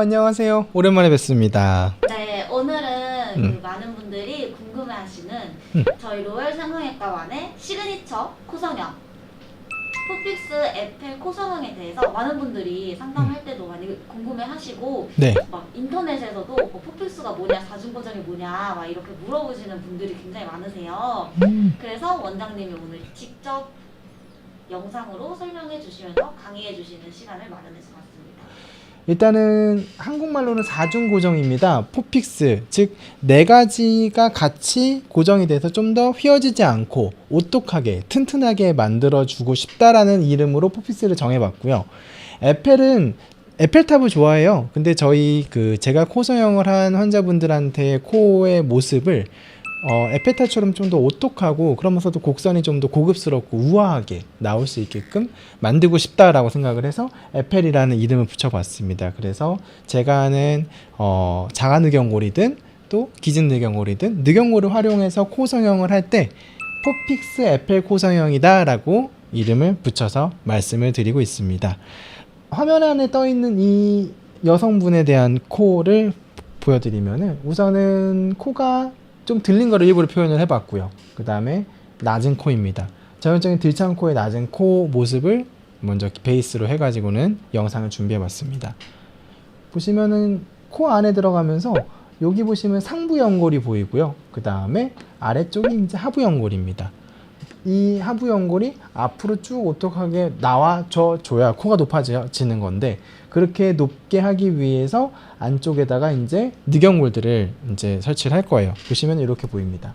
안녕하세요. 오랜만에 뵙습니다. 네, 오늘은 음. 그 많은 분들이 궁금해하시는 음. 저희 로열 상형외과관의 시그니처 코성형 포픽스 에펠 코성형에 대해서 많은 분들이 상담할 때도 많이 궁금해하시고 네. 막 인터넷에서도 뭐 포픽스가 뭐냐, 사중고정이 뭐냐 막 이렇게 물어보시는 분들이 굉장히 많으세요. 음, 그래서 원장님이 오늘 직접 영상으로 설명해 주시면서 강의해 주시는 시간을 마련해서 왔습니다. 일단은 한국말로는 사중 고정입니다. 포픽스 즉 네 가지가 같이 고정이 돼서 좀 더 휘어지지 않고 오똑하게 튼튼하게 만들어 주고 싶다라는 이름으로 포픽스를 정해봤고요. 에펠은 에펠탑을 좋아해요. 근데 저희 그 제가 코 성형을 한 환자분들한테 코의 모습을 어, 에펠탑처럼 좀 더 오똑하고 그러면서도 곡선이 좀 더 고급스럽고 우아하게 나올 수 있게끔 만들고 싶다라고 생각을 해서 에펠이라는 이름을 붙여봤습니다. 그래서 제가 하는 어, 자가늑연골이든 또 기증늑연골이든 늑연골을 활용해서 코성형을 할 때 포픽스 에펠 코성형이다라고 이름을 붙여서 말씀을 드리고 있습니다. 화면 안에 떠 있는 이 여성분에 대한 코를 보여드리면은 우선은 코가 좀 들린 거를 일부러 표현을 해봤고요. 그 다음에 낮은 코입니다. 전형적인 들창 코의 낮은 코 모습을 먼저 베이스로 해가지고는 영상을 준비해봤습니다. 보시면은 코 안에 들어가면서 여기 보시면 상부 연골이 보이고요. 그 다음에 아래쪽이 이제 하부 연골입니다. 이 하부 연골이 앞으로 쭉 오똑하게 나와줘 줘야 코가 높아지는 건데 그렇게 높게 하기 위해서 안쪽에다가 이제 늑연골들을 이제 설치를 할 거예요. 보시면 이렇게 보입니다.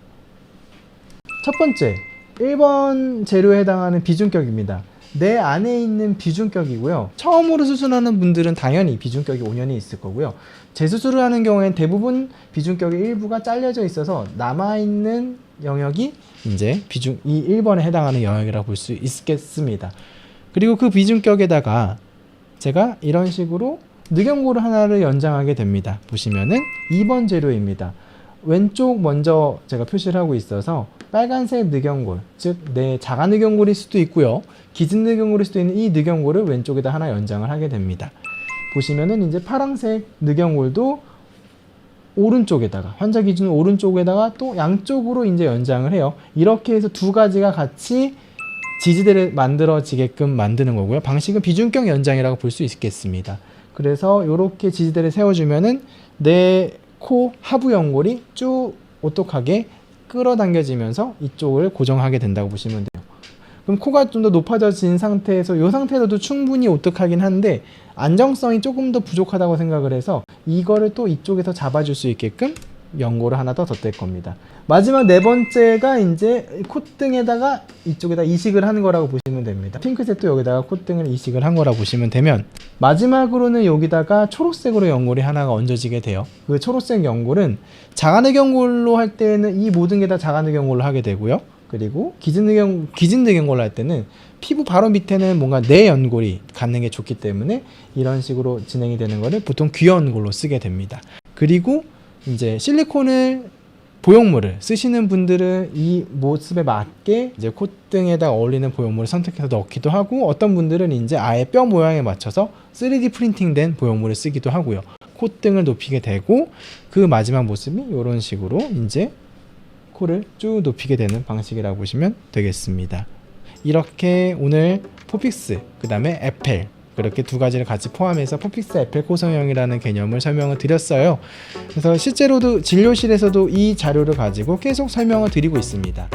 첫 번째 1번 재료에 해당하는 비중격입니다. 내 안에 있는 비중격이고요. 처음으로 수술하는 분들은 당연히 비중격이 5년이 있을 거고요. 재수술을 하는 경우엔 대부분 비중격의 일부가 잘려져 있어서 남아있는 영역이 이제 비중 이 1번에 해당하는 영역이라고 볼 수 있겠습니다. 그리고 그 비중격에다가 제가 이런 식으로 늑연골 하나를 연장하게 됩니다. 보시면은 2번 재료입니다. 왼쪽 먼저 제가 표시를 하고 있어서 빨간색 늑연골, 즉 내 자가 늑연골일 수도 있고요. 기진 늑연골일 수도 있는 이 늑연골을 왼쪽에다 하나 연장을 하게 됩니다. 보시면은 이제 파란색 늑연골도 오른쪽에다가 환자 기준 오른쪽에다가 또 양쪽으로 이제 연장을 해요. 이렇게 해서 두 가지가 같이 지지대를 만들어지게끔 만드는 거고요. 방식은 비중격 연장이라고 볼 수 있겠습니다. 그래서 이렇게 지지대를 세워주면은 내 코 하부 연골이 쭉 오똑하게 끌어당겨지면서 이쪽을 고정하게 된다고 보시면 돼요. 그럼 코가 좀 더 높아져진 상태에서 이 상태에서도 충분히 오똑하긴 한데 안정성이 조금 더 부족하다고 생각을 해서 이거를 또 이쪽에서 잡아줄 수 있게끔 연고를 하나 더 덧댈 겁니다. 마지막 네 번째가 이제 콧등에다가 이쪽에다 이식을 하는 거라고 보시면 됩니다. 핑크색도 여기다가 콧등을 이식을 한 거라고 보시면 되면 마지막으로는 여기다가 초록색으로 연골이 하나가 얹어지게 돼요. 그 초록색 연골은 자가늑연골로 할 때는 이 모든 게 다 자가늑연골로 하게 되고요. 그리고 기진늑연 기진늑연골로 할 때는 피부 바로 밑에는 뭔가 내 연골이 갖는 게 좋기 때문에 이런 식으로 진행이 되는 거를 보통 귀연골로 쓰게 됩니다. 그리고 이제 실리콘을 보형물을 쓰시는 분들은 이 모습에 맞게 이제 콧등에다 어울리는 보형물을 선택해서 넣기도 하고 어떤 분들은 이제 아예 뼈 모양에 맞춰서 3D 프린팅된 보형물을 쓰기도 하고요. 콧등을 높이게 되고 그 마지막 모습이 이런 식으로 이제 코를 쭉 높이게 되는 방식이라고 보시면 되겠습니다. 이렇게 오늘 포픽스 그 다음에 에펠 그렇게 두 가지를 같이 포함해서 포픽스 에펠 코성형이라는 개념을 설명을 드렸어요. 그래서 실제로도 진료실에서도 이 자료를 가지고 계속 설명을 드리고 있습니다.